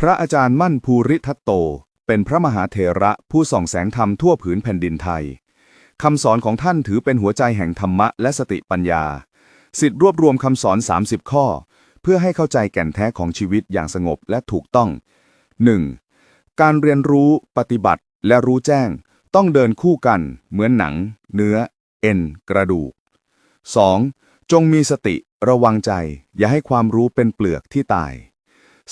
พระอาจารย์มั่นภูริทัตโต เป็นพระมหาเถระผู้ส่องแสงธรรมทั่วผืนแผ่นดินไทยคำสอนของท่านถือเป็นหัวใจแห่งธรรมะและสติปัญญา สิทธิรวบรวมคำสอน 30 ข้อ เพื่อให้เข้าใจแก่นแท้ของชีวิตอย่างสงบและถูกต้อง 1. การเรียนรู้ปฏิบัติและรู้แจ้ง ต้องเดินคู่กันเหมือนหนัง เนื้อ เอ็น กระดูก 2. จงมีสติระวังใจ อย่าให้ความรู้เป็นเปลือกที่ตาย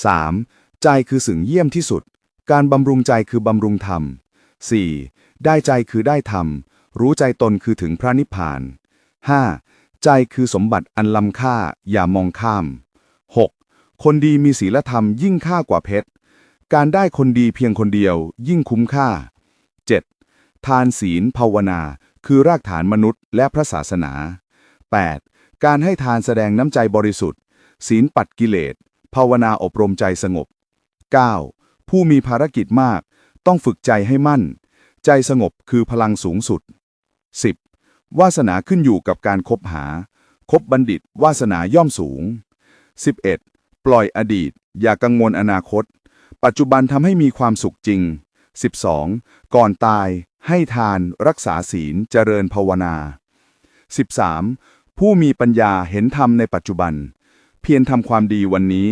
3. ใจคือสิ่งเยี่ยมที่สุด การบำรุงใจคือบำรุงธรรม 4. ได้ใจคือได้ธรรม รู้ใจตนคือถึงพระนิพพาน 5. ใจคือสมบัติอันล้ำค่าอย่ามองข้าม 6. คนดีมีศีลธรรมยิ่งค่ากว่าเพชร การได้คนดีเพียงคนเดียวยิ่งคุ้มค่า 7. ทานศีลภาวนา คือรากฐานมนุษย์และพระศาสนา 8. การให้ทานแสดงน้ำใจบริสุทธิ์ ศีลปัดกิเลส ภาวนาอบรมใจสงบ 9. ผู้มีภารกิจมาก ต้องฝึกใจให้มั่น ใจสงบคือพลังสูงสุด 10. วาสนาขึ้นอยู่กับการคบหา คบบัณฑิต วาสนาย่อมสูง 11. ปล่อยอดีต อย่ากังวลอนาคต ปัจจุบันทำให้มีความสุขจริง 12. ก่อนตาย ให้ทาน รักษาศีล เจริญภาวนา 13. ผู้มีปัญญาเห็นธรรมในปัจจุบัน เพียรทำความดีวันนี้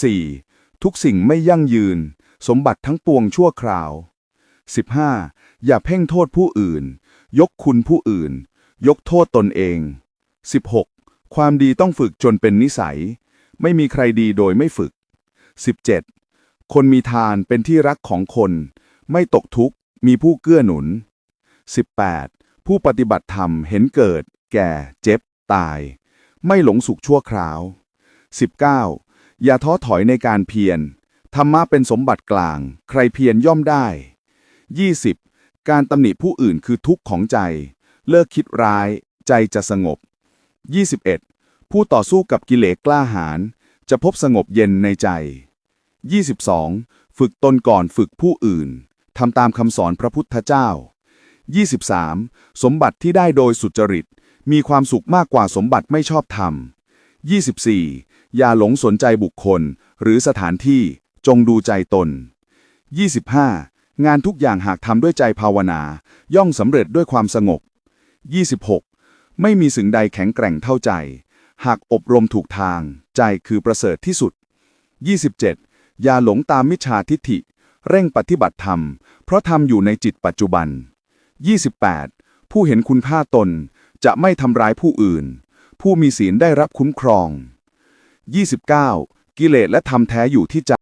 14. ทุกสิ่งไม่ยั่งยืน สมบัติทั้งปวงชั่วคราว 15. อย่าเพ่งโทษผู้อื่น ยกคุณผู้อื่น ยกโทษตนเอง 16. ความดีต้องฝึกจนเป็นนิสัย ไม่มีใครดีโดยไม่ฝึก 17. คนมีทานเป็นที่รักของคน ไม่ตกทุกข์ มีผู้เกื้อหนุน 18. ผู้ปฏิบัติธรรมเห็นเกิด แก่ เจ็บ ตาย ไม่หลงสุขชั่วคราว 19. อย่าท้อถอยในการเพียร ธรรมะเป็นสมบัติกลาง ใครเพียรย่อมได้ 20. การตำหนิผู้อื่นคือทุกข์ของใจ เลิกคิดร้าย ใจจะสงบ 21. ผู้ต่อสู้กับกิเลสกล้าหาญจะพบสงบเย็นในใจ 22. ฝึกตนก่อนฝึกผู้อื่น ทำตามคำสอนพระพุทธเจ้า 23. สมบัติที่ได้โดยสุจริต มีความสุขมากกว่าสมบัติไม่ชอบธรรม 24. อย่าหลงสนใจบุคคล หรือสถานที่จงดูใจตน 25. งานทุกอย่างหากทำด้วยใจภาวนา ย่อมสำเร็จด้วยความสงบ 26. ไม่มีสิ่งใดแข็งแกร่งเท่าใจ หากอบรมถูกทาง ใจคือประเสริฐที่สุด 27. อย่าหลงตามมิจฉาทิฏฐิ เร่งปฏิบัติธรรม เพราะธรรมอยู่ในจิตปัจจุบัน 28. ผู้เห็นคุณค่าตนจะไม่ทำร้ายผู้อื่น ผู้มีศีลได้รับคุ้มครอง 29. กิเลสและธรรมแท้อยู่ที่ใจ